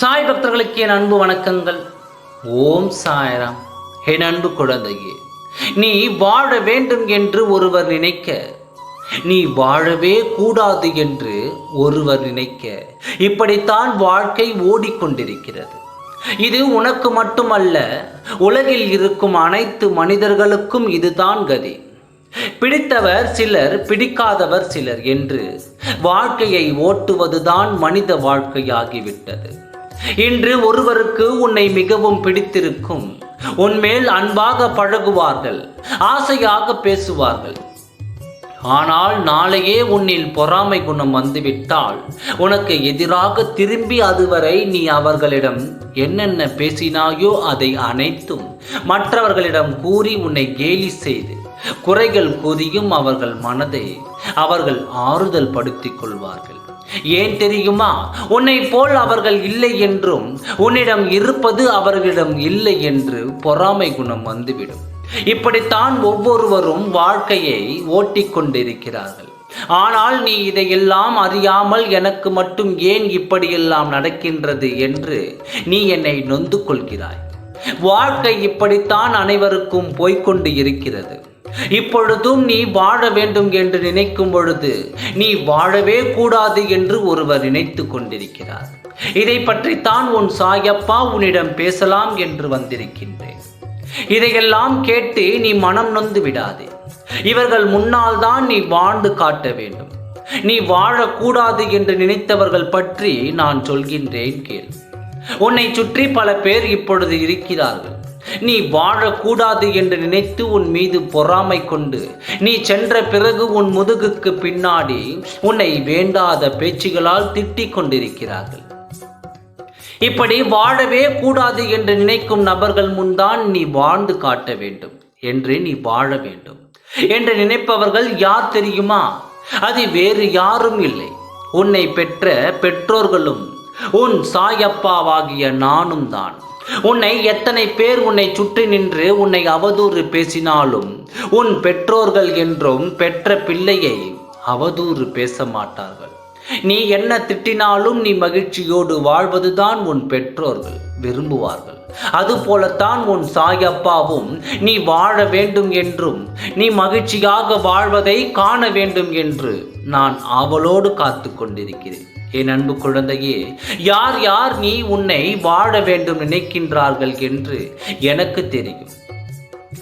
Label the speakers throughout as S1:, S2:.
S1: பக்தர்களுக்கு என் அன்பு வணக்கங்கள். ஓம் சாயராம். என் அன்பு குழந்தையே நீ வாழ வேண்டும் என்று ஒருவர் நினைக்க. நீ வாழவே கூடாது என்று ஒருவர் நினைக்க. இப்படித்தான் வாழ்க்கை ஓடிக்கொண்டிருக்கிறது. இது உனக்கு மட்டுமல்ல உலகில் இருக்கும் அனைத்து மனிதர்களுக்கும் இதுதான் கதி. பிடித்தவர் சிலர் பிடிக்காதவர் சிலர் என்று வாழ்க்கையை ஓட்டுவதுதான் மனித வாழ்க்கையாகிவிட்டது. இன்று ஒருவருக்கு உன்னை மிகவும் பிடித்திருக்கும். உன்மேல் அன்பாக பழகுவார்கள் ஆசையாக பேசுவார்கள். ஆனால் நாளையே உன்னில் பொறாமை குணம் வந்துவிட்டால் உனக்கு எதிராக திரும்பி அதுவரை நீ அவர்களிடம் என்னென்ன பேசினாயோ அதை அனைத்தும் மற்றவர்களிடம் கூறி உன்னை கேலி செய்து குறைகள் கூறியும் அவர்கள் மனதை அவர்கள் ஆறுதல் படுத்திக் கொள்வார்கள். ஏன் தெரியுமா? உன்னை போல் அவர்கள் இல்லை என்றும் உன்னிடம் இருப்பது அவர்களிடம் இல்லை என்று பொறாமை குணம் வந்துவிடும். இப்படித்தான் ஒவ்வொருவரும் வாழ்க்கையை ஓட்டிக்கொண்டிருக்கிறார்கள் ஆனால் நீ இதையெல்லாம் அறியாமல் எனக்கு மட்டும் ஏன் இப்படியெல்லாம் நடக்கின்றது என்று நீ என்னை நொந்து கொள்கிறாய். வாழ்க்கை இப்படித்தான் அனைவருக்கும் போய்கொண்டு இருக்கிறது. இப்பொழுதும் நீ வாழ வேண்டும் என்று நினைக்கும் பொழுது நீ வாழவே கூடாது என்று ஒருவர் நினைத்து கொண்டிருக்கிறார். இதை பற்றித்தான் உன் சாயப்பா உன்னிடம் பேசலாம் என்று வந்திருக்கின்றேன். இதையெல்லாம் கேட்டு நீ மனம் நொந்து விடாதே. இவர்கள் முன்னால் தான் நீ வாழ்ந்து காட்ட வேண்டும். நீ வாழக்கூடாது என்று நினைத்தவர்கள் பற்றி நான் சொல்கின்றேன் கேள். உன்னை சுற்றி பல பேர் இப்பொழுது இருக்கிறார்கள். நீ வாழக்கூடாது என்று நினைத்து உன் மீது பொறாமை கொண்டு நீ சென்ற பிறகு உன் முதுகுக்கு பின்னாடி உன்னை வேண்டாத பேச்சுகளால் திட்டிக் கொண்டிருக்கிறார்கள். இப்படி வாழவே கூடாது என்று நினைக்கும் நபர்கள் முன்தான் நீ வாழ்ந்து காட்ட வேண்டும் என்று நீ வாழ வேண்டும் என்று நினைப்பவர்கள் யார் தெரியுமா? அது வேறு யாரும் இல்லை. உன்னை பெற்ற பெற்றோர்களும் உன் சாயப்பாவாகிய நானும் தான். உன்னை எத்தனை பேர் உன்னை சுற்றி நின்று உன்னை அவதூறு பேசினாலும் உன் பெற்றோர்கள் என்றும் பெற்ற பிள்ளையை அவதூறு பேச மாட்டார்கள். நீ என்ன திட்டினாலும் நீ மகிழ்ச்சியோடு வாழ்வதுதான் உன் பெற்றோர்கள் விரும்புவார்கள். அதுபோலத்தான் உன் சாயப்பாவும் நீ வாழ வேண்டும் என்றும் நீ மகிழ்ச்சியாக வாழ்வதை காண வேண்டும் என்று நான் ஆவலோடு காத்து கொண்டிருக்கிறேன். என் அன்பு குழந்தையே யார் யார் நீ உன்னை வாழ வேண்டும் நினைக்கின்றார்கள் என்று எனக்கு தெரியும்.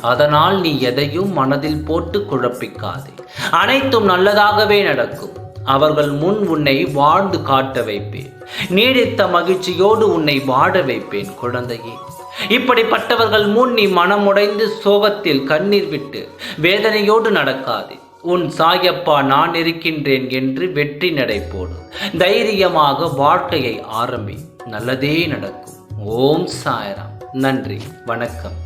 S1: அதனால் நீ எதையும் மனதில் போட்டு குழப்பிக்காதே. அனைத்தும் நல்லதாகவே நடக்கும். அவர்கள் முன் உன்னை வாழ்ந்து காட்ட வைப்பேன். நீடித்த மகிழ்ச்சியோடு உன்னை வாழ வைப்பேன் குழந்தையே. இப்படிப்பட்டவர்கள் முன் நீ மனமுடைந்து சோகத்தில் கண்ணீர் விட்டு வேதனையோடு நடக்காதே. உன் சாயப்பா நான் இருக்கின்றேன் என்று வெற்றி நடை போடு. தைரியமாக வாழ்க்கையை ஆரம்பி. நல்லதே நடக்கும். ஓம் சாயராம். நன்றி. வணக்கம்.